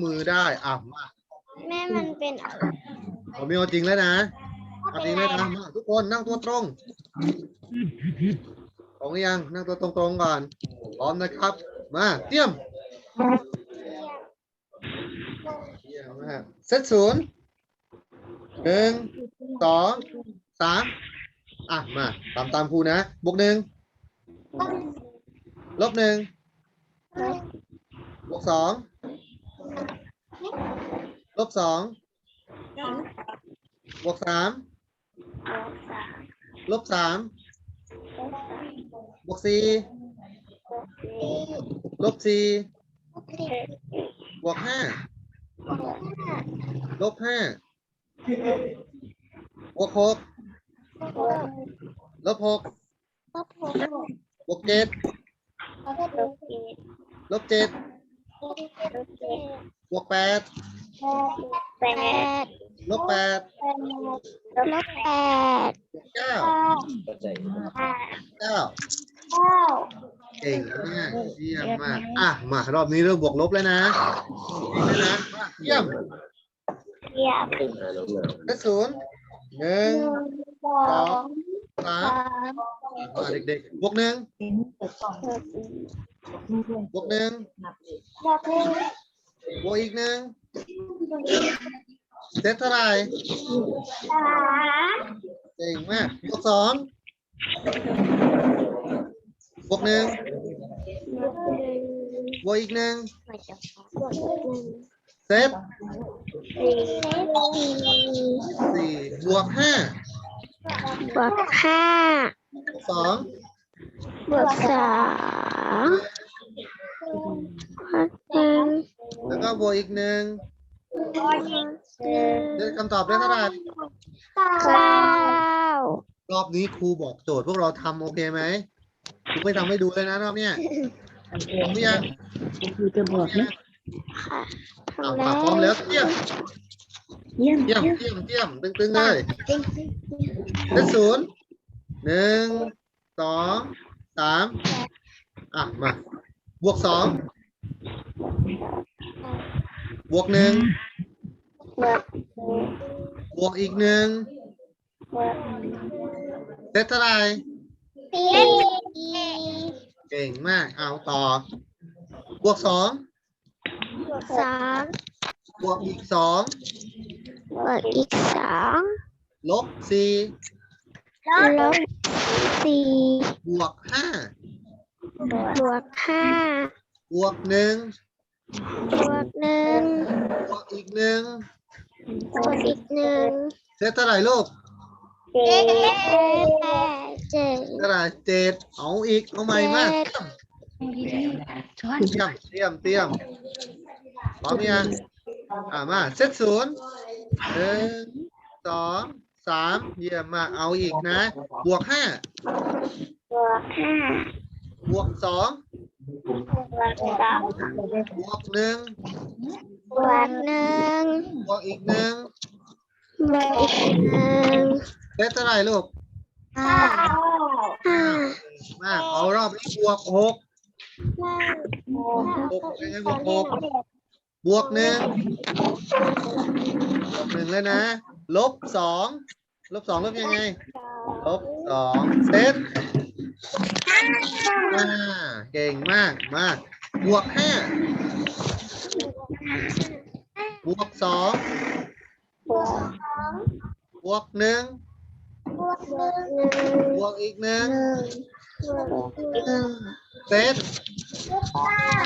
มือได้อะมาแม่มันเป็นอะไรเอามีเอาจริงแล้วนะเอาจริงแล้วนะมาทุกคนนั่งตัวตรงตรงหรือยังนั่งตัวตรงๆก่อนพร้อมนะครับ มาเตรียมเยี่ยมมากเซตศูนย์หนึ่งสองสามอะมาตามตามครูนะบวกหนึ่งลบหนึ่งบวกสองล บสองบวกสามลบสามบวกสี่ลบสี่บวกห้าลบห้าบวกหกลบหกบวกเจ็ดลบเจ็ด บวกแปดแปดลบแปดลบแปดบวกเก้าเก้าเก่งมากเยี่ยมมากอะมารอบนี้เริ่มบวกลบแล้วนะเก่งแล้วนะมาเยี่ยมเยี่ยมเลขศูนย์หนึ่งสองสามสามมาเด็กๆบวกหนึ่ง บวกหนึ่งลบหนึ่งบวกอีกหนึ่งเซตเท่าไหร่สามเก่งมากบวกสองบวกหนึ่งบวกอีกหนึ่งบวกหนึ่งเซตสี่สี่สี่บวกห้าบวกห้าบวกสองบวกสองบวก หนึ่งแล้วก็บวกอีกหนึ่งบวกหนึ่งได้คำตอบได้เท่าไหร่เก้ารอบนี้ครูบอกโจทย์พวกเราทำโอเคไหมครูไม่ทำให้ดูเลยนะรอบเนี้ยพร้อมหรือยังคือจะบอกนะค่ะอะทำมาพร้อมแล้วเยี่ยมเยี่ยมเยี่ยมเยี่ยมเยี่ยมเยี่ยมตึงๆเลยจริงเลขศูนย์หนึ่งสองสาม อะมาบวกสองบวกหนึ่งบวกบวกอีกหนึ่งบวกเซตเท่าไหร่สี่เก่งมากเอาต่อบวกสองบวกสองบวกอีกสองบวกอีกสองลบสี่ลบสี่บวกห้า บวกห้าบวกหนึ่งบวกหนึ่งบวกอีกหนึ่งบวกอีกหนึ่งเซตเท่าไหร่ลูกเจ็ดเจ็ดเท่าไหร่เจ็ดเอาอีกเอาใหม่มากช้อนเตรียมเตรียมเตรียมพร้อมยังอ่ามาเซตศูนย์หนึ่งสองสามเยี่ยมมากเอาอีกนะ บวกห้าบวกห้า บวกสองบวกสองบวกหนึ่งบวกหนึ่งบวกอีกหนึ่งบวกอีกหนึ่งเซตเท่าไหร่ลูกห้าห้ามากเอารอบนี้บวกหกบวกหกยังไงบวกหกบวกหนึ่งบวกหนึ่งแล้วนะ ลบสองลบสองลบยังไง ลบสองเซต อ่าเก่งมากมากบวกห้าบวกสองบวกสองบวกหนึ่งบวกหนึ่งบวกอีกหนึ่งบวกอีกหนึ่งเซต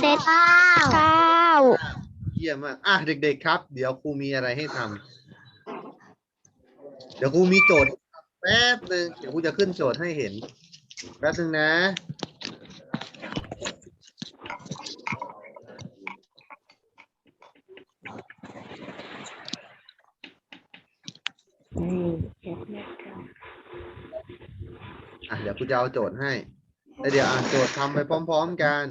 เซตเก้าเก้าเยี่ยมมากอะเด็ก ๆ ครับ เดี๋ยวครูมีอะไรให้ทำเดี๋ยวครูมีโจทย์แป๊บหนึ่งเดี๋ยวครูจะขึ้นโจทย์ให้เห็น แป๊บหนึ่งนะนี่เจ็ดเม็ดค่ะอะเดี๋ยวครูจะเอาโจทย์ให้แล้วเดี๋ยวอ่านโจทย์ทำไปพร้อม ๆ กัน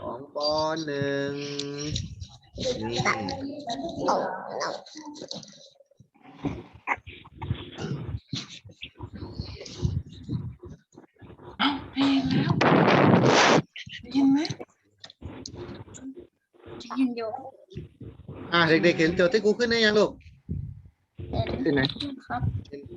ของปหนึ่ง that. Oh, no. ยินไหมยินอยู่อ่าเด็กๆเห็นเจทย์ที่กูขึ้นได้ยังลูก เห็นไหมครับ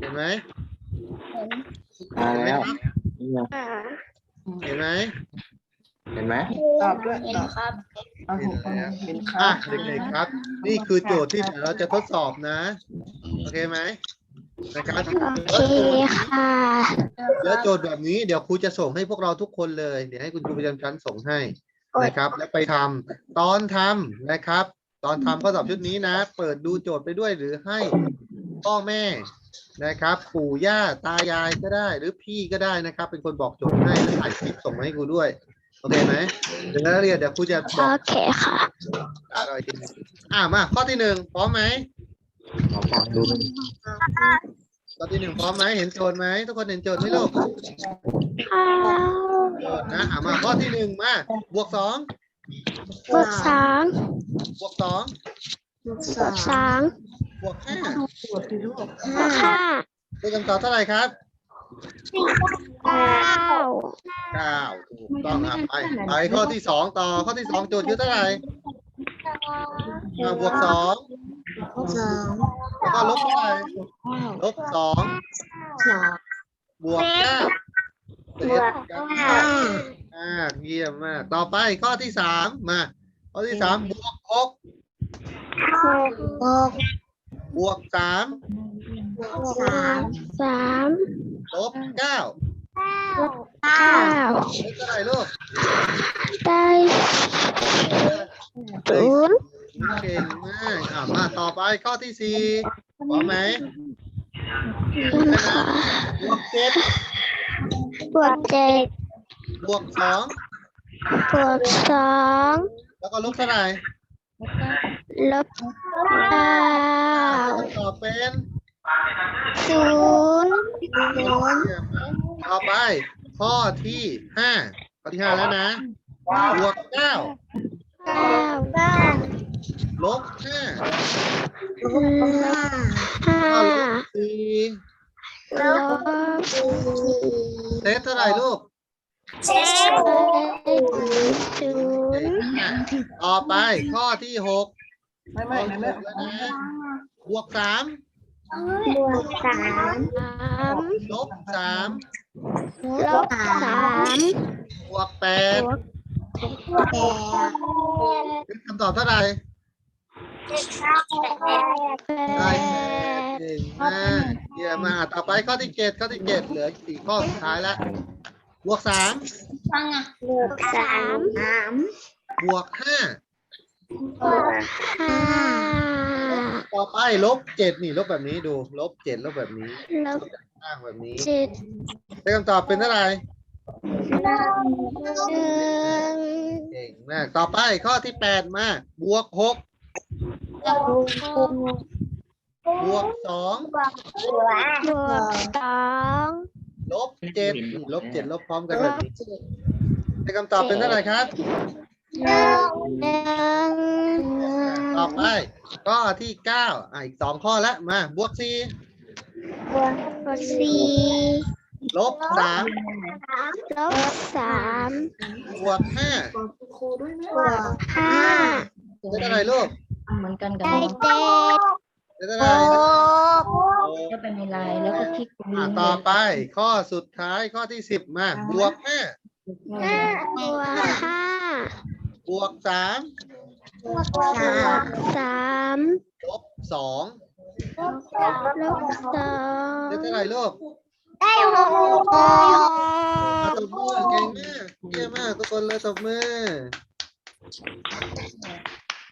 เห็นไหมเห็นไหมแล้วเห็นไหมเห็นไหมตอบด้วยครับ เห็นแล้วอะเด็กๆครับ นี่คือโจทย์ที่เดี๋ยวเราจะทดสอบนะ โอเคไหมนะครับโอเคค่ะแล้วโจทย์แบบนี้เดี๋ยวครูจะส่งให้พวกเราทุกคนเลย เดี๋ยวให้คุณครูประจำชั้นส่งให้นะครับ แล้วไปทำตอนทำนะครับ ตอนทำข้อสอบชุดนี้นะ เปิดดูโจทย์ไปด้วยหรือให้พ่อแม่นะครับ ปู่ย่าตายายก็ได้ หรือพี่ก็ได้นะครับ เป็นคนบอกโจทย์ให้แล้วถ่ายคลิปส่งมาให้ครูด้วย โอเคไหมเดี๋ยวนักเรียนเดี๋ยวครูจะบโออกเคค่ะอะไรทีหนึ่งอ่ามาข้อที่หนึ่งพร้อมไหมขอฟังดูหน่อยข้อที่หนึ่งพร้อมไหมเห็นโจทย์ไหมทุกคนเห็นโจทย์ไหมลูกข้าวโจทย์นะอ่ามาข้อที่หนึ่งมาบวกสองบวกสองบวกสองบวกสองบวกห้าบวกห้า ได้คำตอบเท่าไหร่ครับ เก้าเก้าถูกต้องครับไปไปข้อที่สองต่อข้อที่สองโจทย์คือเท่าไหร่อ่าบวกสองสองแล้วก็ลบเท่าไหร่ลบสองสองบวกเก้าบวกห้าอ่าเยี่ยมมากต่อไปข้อที่สามมาข้อที่สามบวกหกหกหกบวกสามสามสาม ลบเก้าเก้าลบเท่าไหร่ลูกได้ศูนย์เก่งมากอ่ามาต่อไปข้อที่สี่พร้อมไหมค่ะบวกเจ็ดบวกเจ็ดบวกสองบวกสองแล้วก็ลบเท่าไหร่ลบเก้าตอบเป็นศูนย์ ศูนย์เยี่ยมมากต่อไป ข้อที่ห้าข้อที่ห้าแล้วนะบวกเก้าเก้าเก้าลบห้าลบห้าห้าก็ลบสี่ลบสี่เซตเท่าไหร่ลูกเจ็ดศูนย์ต่อไปข้อที่หกไม่ไม่ไม่แล้วนะบวกสาม บวกสามสามลบสามลบสามบวกแปดแปดคำตอบเท่าไหร่แปได้ดเก่งมากเยี่ยมมากต่อไปข้อที่เจ็ดข้อที่เจ็ดเหลือสี่ข้อสุดท้ายแล้วบวกสามบวกสามสามบวกห้าบวกห้า ต่อไปลบเจ็ดนี่ลบแบบนี้ดูลบเจ็ดลบแบบนี้ลบข้างแบบนี้เจ็ดได้คำตอบเป็นเท่าไหร่หนึ่งเก่งมากต่อไปข้อที่แปดมาบวกหกบวกสองบวกสองลบเจ็ดนี่ลบเจ็ดลบพร้อมกันแบบนี้ได้คำตอบเป็นเท่าไหร่ครับ หนึ่งหนึ่งต่อไปข้อที่เก้าอะอีกสองข้อแล้วมา บวกสี่บวกสี่ลบสามลบสามบวกห้าบวกห้าได้เท่าไหร่ลูกเหมือนกันกับได้น้องเจ็ดได้เท่าไหหร่กก็เป็นในไลน์แล้วก็คลิกตรงอะนี้ต่อไปข้อสุดท้ายข้อที่สิบมา บวกห้าห้าบวกห้า บวกสามบวกสามลบสองลบสองได้เท่าไหร่ลูกได้หกอะตบมือเก่งมากเยี่ยมมากทุกคนเลยตบมือ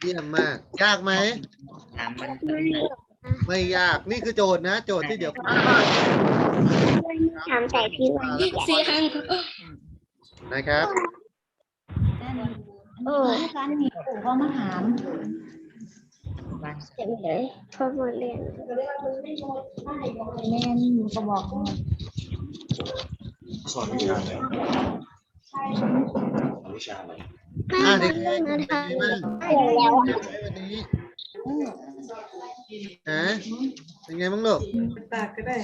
เยี่ยมมาก ยากไหมถามมันไม่ยากนี่คือโจทย์นะ โจทย์ที่เดี๋ยวทำใส่พี่วันเสียงนะครับ โอ้การมีปู่พ่อมาถามเจ็บเลยพอหมดเรียนแม่นี่หนูก็บอกว่าสอนวิชาอะไรวิชาอะไรอะเด็กไม่ๆมาเป็นทไงบ้างำได้แล้วเด็กๆวันนี้ฮะเป็นไงบ้างลูกปากก็ได้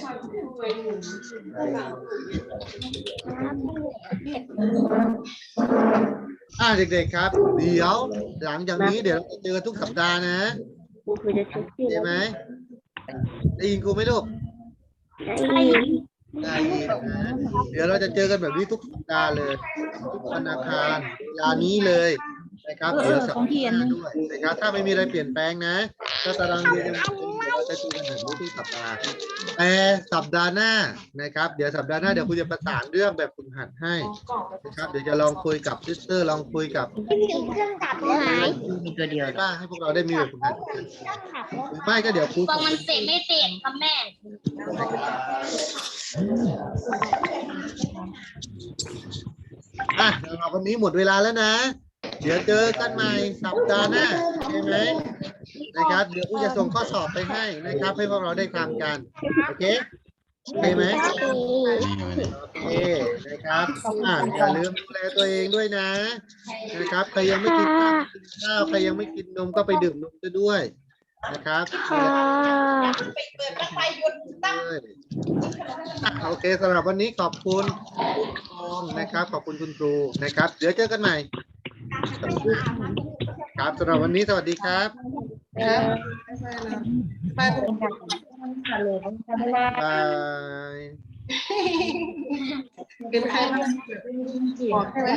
เอ่าเด็กๆครับ เดี๋ยวหลังจากนี้เดี๋ยวเราจะเจอทุกสัปดาห์นะครูคือจะชุบที่ใช่ไหมได้ยินครูไหมลูกได้ยินได้ยินนะเดี๋ยวเราจะเจอกันแบบนี้ทุกสัปดาห์เลยทุกวันอังคารเวลานี้เลยนะครับเดี๋ยวสัปดาห์หน้าด้วยนะครับถ้าไม่มีอะไรเปลี่ยนแปลงนะถ้าตารางเรียนยังคง เดี๋ยวเราจะเจอกันแบบนี้ทุกสัปดาห์แต่สัปดาห์หน้านะครับ เดี๋ยวสัปดาห์หน้าเดี๋ยวครูจะประสานเรื่องแบบฝึกหัดให้นะครับ เดี๋ยวจะลองคุยกับซิสเตอร์ลองคุยกับเครื่องดับหายมีตัวเดียวบ้างให้พวกเราได้มีแบบฝึกหัดกันหรือไม่ก็เดี๋ยวครูฟังมันเสร็จไม่เสร็จครับแม่อะสำหรับวันนี้หมดเวลาแล้วนะ เดี๋ยวเจอกันใหม่สัปดาห์หน้าใช่ไหม นะครับ เดี๋ยวครูจะส่งข้อสอบไปให้นะครับ ให้พวกเราได้ทำกันโอเคโอเคไหมโอเคนะครับอะอย่าลืมดูแลตัวเองด้วยนะ นะครับใครยังไม่กินข้าวกินข้าวใครยังไม่กินนมก็ไปดื่มนมซะด้วยนะครับค่ะด้วยอะโอเคสำหรับวันนี้ขอบคุณคุณทองนะครับ ขอบคุณคุณครูนะครับ เดี๋ยวเจอกันใหม่ ครับสำหรับวันนี้สวัสดีครับ ไปเลยบายเป็นใครบ้างบอกใช่ไหม